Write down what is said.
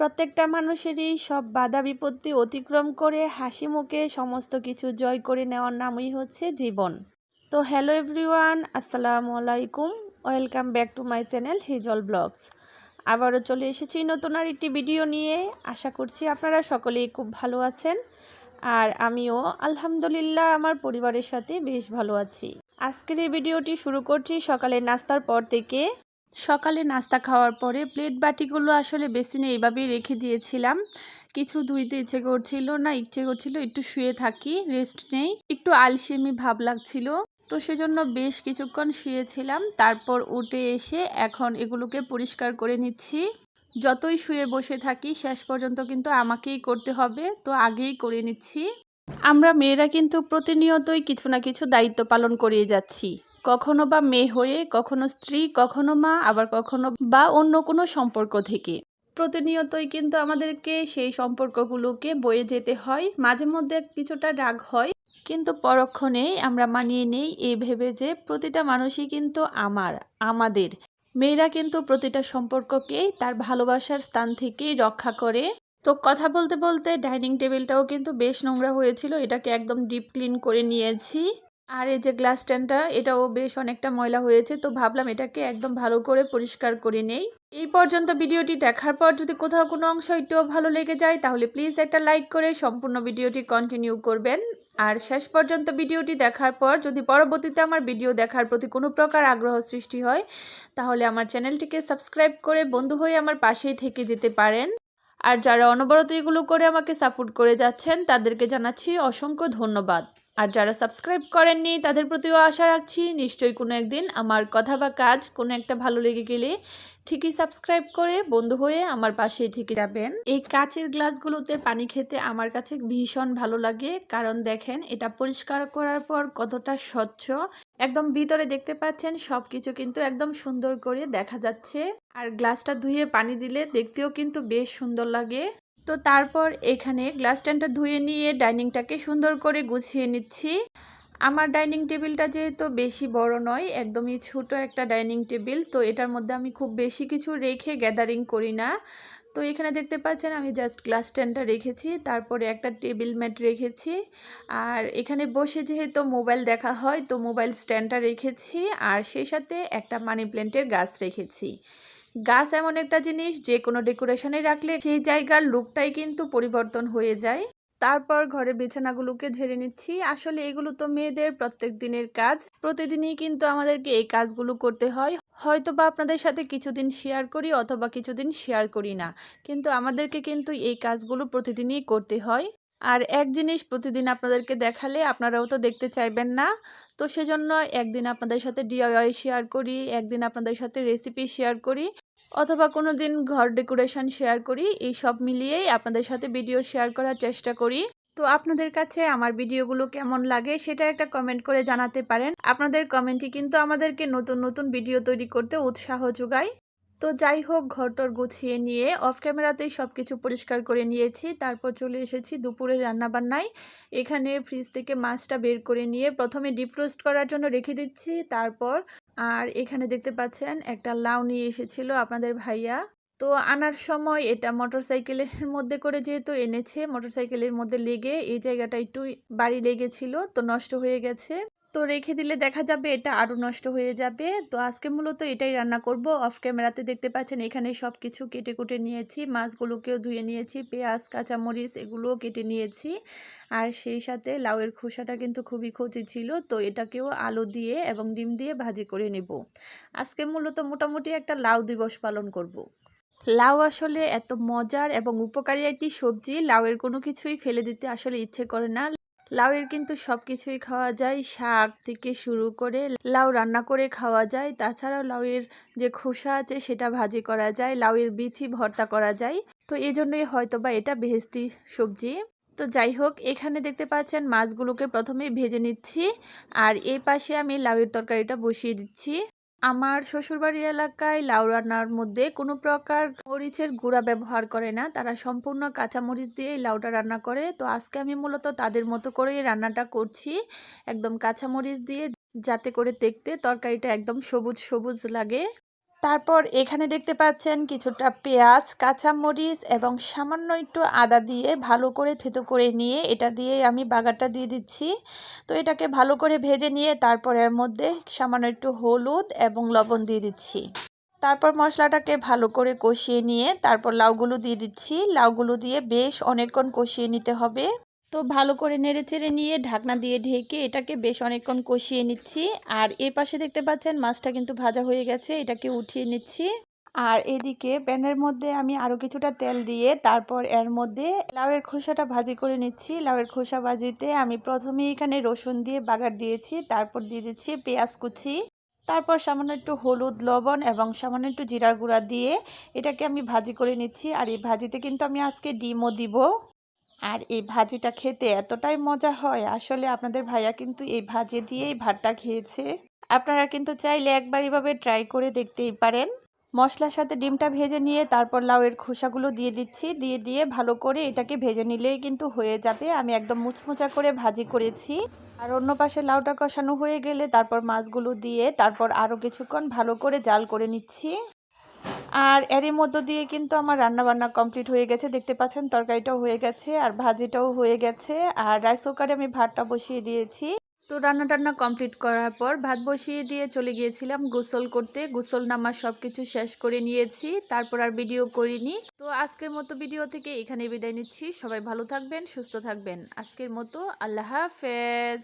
প্রত্যেকটা মানুষেরই সব বাধা বিপত্তি অতিক্রম করে হাসি মুখে সমস্ত কিছু জয় করে নেওয়ার নামই হচ্ছে জীবন। তো হ্যালো এভরিওয়ান, আসসালামু আলাইকুম। Welcome back to my channel Hijal vlogs. আবারও চলে এসেছি নতুন আর একটি ভিডিও নিয়ে। আশা করছি আপনারা সকলেই খুব ভালো আছেন। আর আমিও আলহামদুলিল্লাহ, আমার পরিবারের সাথে বেশ ভালো আছি। আজকের এই ভিডিওটি শুরু করছি সকালে নাস্তার পর থেকে। সকালে নাস্তা খাওয়ার পরে প্লেট বাটিগুলো আসলে বেসিনে এইভাবেই রেখে দিয়েছিলাম। কিছু ধুইতে ইচ্ছে করছিল না, ইচ্ছে করছিল একটু শুয়ে থাকি রেস্ট নেই। একটু আলসেমি ভাব লাগছিল। তো সেজন্য বেশ কিছুক্ষণ শুয়েছিলাম। তারপর উঠে এসে এখন এগুলোকে পরিষ্কার করে নিচ্ছি। যতই শুয়ে বসে থাকি, শেষ পর্যন্ত কিন্তু আমাকেই করতে হবে। তো আগেই করে নিচ্ছি। আমরা মেয়েরা কিন্তু প্রতিনিয়তই কিছু না কিছু দায়িত্ব পালন করিয়ে যাচ্ছি। কখনো বা মেয়ে হয়ে, কখনো স্ত্রী, কখনো মা, আবার কখনো বা অন্য কোনো সম্পর্ক থেকে। প্রতিনিয়তই কিন্তু আমাদেরকে সেই সম্পর্কগুলোকে বয়ে যেতে হয়। মাঝে মধ্যে কিছুটা রাগ হয়, কিন্তু পরক্ষণে আমরা মানিয়ে নেই এই ভেবে যে প্রতিটা মানুষই কিন্তু আমার, আমাদের। মেয়েরা কিন্তু প্রতিটা সম্পর্ককেই তার ভালোবাসার স্থান থেকেই রক্ষা করে। তো কথা বলতে বলতে ডাইনিং টেবিলটাও কিন্তু বেশ নোংরা হয়েছিল, এটাকে একদম ডিপ ক্লিন করে নিয়েছি। আর এই যে গ্লাস স্ট্যান্ডটা এটাও বেশ অনেকটা ময়লা হয়েছে, তো ভাবলাম এটাকে একদম ভালো করে পরিষ্কার করে নেই। এই পর্যন্ত ভিডিওটি দেখার পর যদি কোথাও কোনো অংশ একটুও ভালো লেগে যায়, তাহলে প্লিজ একটা লাইক করে সম্পূর্ণ ভিডিওটি কন্টিনিউ করবেন। আর শেষ পর্যন্ত ভিডিওটি দেখার পর যদি পরবর্তীতে আমার ভিডিও দেখার প্রতি কোনো প্রকার আগ্রহ সৃষ্টি হয়, তাহলে আমার চ্যানেলটিকে সাবস্ক্রাইব করে বন্ধু হয়ে আমার পাশেই থেকে যেতে পারেন। আর যারা অনবরত এগুলো করে আমাকে সাপোর্ট করে যাচ্ছেন, তাদেরকে জানাচ্ছি অসংখ্য ধন্যবাদ। আর যারা সাবস্ক্রাইব করেননি, তাদের প্রতিও আশা রাখছি নিশ্চয়ই কোনো একদিন আমার কথা বা কাজ কোনো একটা ভালো লেগে গেলে ঠিকই সাবস্ক্রাইব করে বন্ধু হয়ে আমার পাশেই থেকে যাবেন। এই কাচের গ্লাসগুলোতে পানি খেতে আমার কাছে ভীষণ ভালো লাগে। কারণ দেখেন, এটা পরিষ্কার করার পর কতটা স্বচ্ছ। একদম ভিতরে দেখতে পাচ্ছেন সব কিছু কিন্তু একদম সুন্দর করে দেখা যাচ্ছে। আর গ্লাসটা ধুয়ে পানি দিলে দেখতেও কিন্তু বেশ সুন্দর লাগে। তো তারপর এখানে গ্লাস স্ট্যান্ডটা ধুয়ে নিয়ে ডাইনিংটাকে সুন্দর করে গুছিয়ে নিচ্ছি। আমার ডাইনিং টেবিলটা যেহেতু বেশি বড় নয়, একদমই ছোট একটা ডাইনিং টেবিল, তো এটার মধ্যে আমি খুব বেশি কিছু রেখে গ্যাদারিং করি না। তো এখানে দেখতে পাচ্ছেন আমি জাস্ট গ্লাস স্ট্যান্ডটা রেখেছি, তারপরে একটা টেবিল ম্যাট রেখেছি, আর এখানে বসে যেহেতু মোবাইল দেখা হয়, তো মোবাইল স্ট্যান্ডটা রেখেছি, আর সেই সাথে একটা মানি প্ল্যান্টের গাছ রেখেছি। গাছ এমন একটা জিনিস, যে কোনো ডেকোরেশনে রাখলে সেই জায়গার লুকটাই কিন্তু পরিবর্তন হয়ে যায়। তারপর ঘরে বিছানাগুলোকে ঝেড়ে নিচ্ছি। আসলে এগুলো তো মেয়েদের প্রত্যেক দিনের কাজ। প্রতিদিনই কিন্তু আমাদেরকে এই কাজগুলো করতে হয়। হয়তো বা আপনাদের সাথে কিছুদিন শেয়ার করি অথবা কিছুদিন শেয়ার করি না। কিন্তু আমাদেরকে কিন্তু এই কাজগুলো প্রতিদিনই করতে হয়। আর এক জিনিস প্রতিদিন আপনাদেরকে দেখালে আপনারাও তো দেখতে চাইবেন না। তো সেজন্য একদিন আপনাদের সাথে ডিআইওয়াই শেয়ার করি, একদিন আপনাদের সাথে রেসিপি শেয়ার করি। অথবা কোনো দিন ঘর ডেকোরেশন শেয়ার করি, এই সব মিলিয়েই আপনাদের সাথে ভিডিও শেয়ার করার চেষ্টা করি। তো আপনাদের কাছে আমার ভিডিওগুলো কেমন লাগে সেটা একটা কমেন্ট করে জানাতে পারেন। আপনাদের কমেন্টই কিন্তু আমাদেরকে নতুন নতুন ভিডিও তৈরি করতে উৎসাহ যোগায়। তো যাই হোক, ঘরটর গুছিয়ে নিয়ে অফ ক্যামেরাতেই সব কিছু পরিষ্কার করে নিয়েছি। তারপর চলে এসেছি দুপুরে রান্নাবান্নায়। এখানে ফ্রিজ থেকে মাছটা বের করে নিয়ে প্রথমে ডিপ রোস্ট করার জন্য রেখে দিচ্ছি। তারপর আর এখানে দেখতে পাচ্ছেন একটা লাউ নিয়ে এসেছিল আপনাদের ভাইয়া। তো আনার সময় এটা মোটরসাইকেলের মধ্যে করে যেহেতু এনেছে, মোটরসাইকেলের মধ্যে লেগে এই জায়গাটা একটু বাড়ি লেগেছিল, তো নষ্ট হয়ে গেছে। তো রেখে দিলে দেখা যাবে এটা আরও নষ্ট হয়ে যাবে। তো আজকে মূলত এটাই রান্না করব। অফ ক্যামেরাতে দেখতে পাচ্ছেন এখানে সব কিছু কেটে কুটে নিয়েছি। মাছগুলোকেও ধুয়ে নিয়েছি, পেঁয়াজ, কাঁচামরিচ এগুলোও কেটে নিয়েছি। আর সেই সাথে লাউয়ের খোসাটা কিন্তু খুবই কচি ছিল, তো এটাকেও আলু দিয়ে এবং ডিম দিয়ে ভাজি করে নেব। আজকে মূলত মোটামুটি একটা লাউ দিবস পালন করব। লাউ আসলে এত মজার এবং উপকারী একটি সবজি। লাউয়ের কোনো কিছুই ফেলে দিতে আসলে ইচ্ছে করে না। লাউয়ের কিন্তু সব কিছুই খাওয়া যায়। শাক থেকে শুরু করে লাউ রান্না করে খাওয়া যায়। তাছাড়াও লাউয়ের যে খোসা আছে সেটা ভাজি করা যায়। লাউয়ের বিচি ভর্তা করা যায়। তো এই জন্যই হয়তো বা এটা বেহেস্তি সবজি। তো যাই হোক এখানে দেখতে পাচ্ছেন মাছগুলোকে প্রথমে ভেজে নিচ্ছি। আর এই পাশে আমি লাউয়ের তরকারিটা বসিয়ে দিচ্ছি। আমার শ্বশুরবাড়ি এলাকায় লাউ রান্নার মধ্যে কোনো প্রকার মরিচের গুঁড়া ব্যবহার করে না। তারা সম্পূর্ণ কাঁচা মরিচ লাউটা রান্না করে। তো আজকে আমি মূলত তাদের মতো করেই রান্নাটা করছি। একদম কাঁচা মরিচ দিয়ে যাতে করে দেখতে তরকারিটা একদম সবুজ সবুজ লাগে। তারপর এখানে দেখতে পাচ্ছেন কিছুটা পেঁয়াজ, কাঁচামরিচ এবং সামান্য একটু আদা দিয়ে ভালো করে থেতো করে নিয়ে এটা দিয়ে আমি বাগারটা দিয়ে দিচ্ছি। তো এটাকে ভালো করে ভেজে নিয়ে তারপর এর মধ্যে সামান্য একটু হলুদ এবং লবণ দিয়ে দিচ্ছি। তারপর মশলাটাকে ভালো করে কষিয়ে নিয়ে তারপর লাউগুলো দিয়ে দিচ্ছি। লাউগুলো দিয়ে বেশ অনেকক্ষণ কষিয়ে নিতে হবে। তো ভালো করে নেড়ে চেড়ে নিয়ে ঢাকনা দিয়ে ঢেকে এটাকে বেশ অনেকক্ষণ কষিয়ে নিচ্ছি। আর এই পাশে দেখতে পাচ্ছেন মাছটা কিন্তু ভাজা হয়ে গেছে, এটাকে উঠিয়ে নিচ্ছি। আর এদিকে প্যানের মধ্যে আমি আরও কিছুটা তেল দিয়ে তারপর এর মধ্যে লাউয়ের খোসাটা ভাজি করে নিচ্ছি। লাউয়ের খোসা ভাজিতে আমি প্রথমে এখানে রসুন দিয়ে বাগার দিয়েছি, তারপর দিয়ে দিচ্ছি পেঁয়াজ কুচি। তারপর সামান্য একটু হলুদ, লবণ এবং সামান্য একটু জিরার গুঁড়া দিয়ে এটাকে আমি ভাজি করে নিচ্ছি। আর এই ভাজিতে কিন্তু আমি আজকে ডিমও দিব। আর এই ভাজিটা খেতে এতটাই মজা হয়, আসলে আপনাদের ভাইয়া কিন্তু এই ভাজি দিয়েই ভাতটা খেয়েছে। আপনারা কিন্তু চাইলে একবার এভাবে ট্রাই করে দেখতেই পারেন। মশলার সাথে ডিমটা ভেজে নিয়ে তারপর লাউয়ের খোসাগুলো দিয়ে দিচ্ছি, দিয়ে দিয়ে ভালো করে এটাকে ভেজে নিলেই কিন্তু হয়ে যাবে। আমি একদম মুচমুচা করে ভাজি করেছি। আর অন্য পাশে লাউটা কষানো হয়ে গেলে তারপর মাছগুলো দিয়ে তারপর আরও কিছুক্ষণ ভালো করে জাল করে নিচ্ছি। আর এরই মধ্য দিয়ে কিন্তু আমার রান্না বান্না কমপ্লিট হয়ে গেছে। দেখতে পাচ্ছেন, তরকারিটাও হয়ে গেছে আর ভাজিটাও হয়ে গেছে। আর রাইস কুকারে আমি ভাতটা বসিয়ে দিয়েছি। তো রান্না টান্না কমপ্লিট করার পর ভাত বসিয়ে দিয়ে চলে গিয়েছিলাম গোসল করতে। গোসল নামা সব কিছু শেষ করে নিয়েছি, তারপর আর ভিডিও করিনি। তো আজকের মতো ভিডিও থেকে এখানে বিদায় নিচ্ছি। সবাই ভালো থাকবেন, সুস্থ থাকবেন। আজকের মতো আল্লাহ হাফেজ।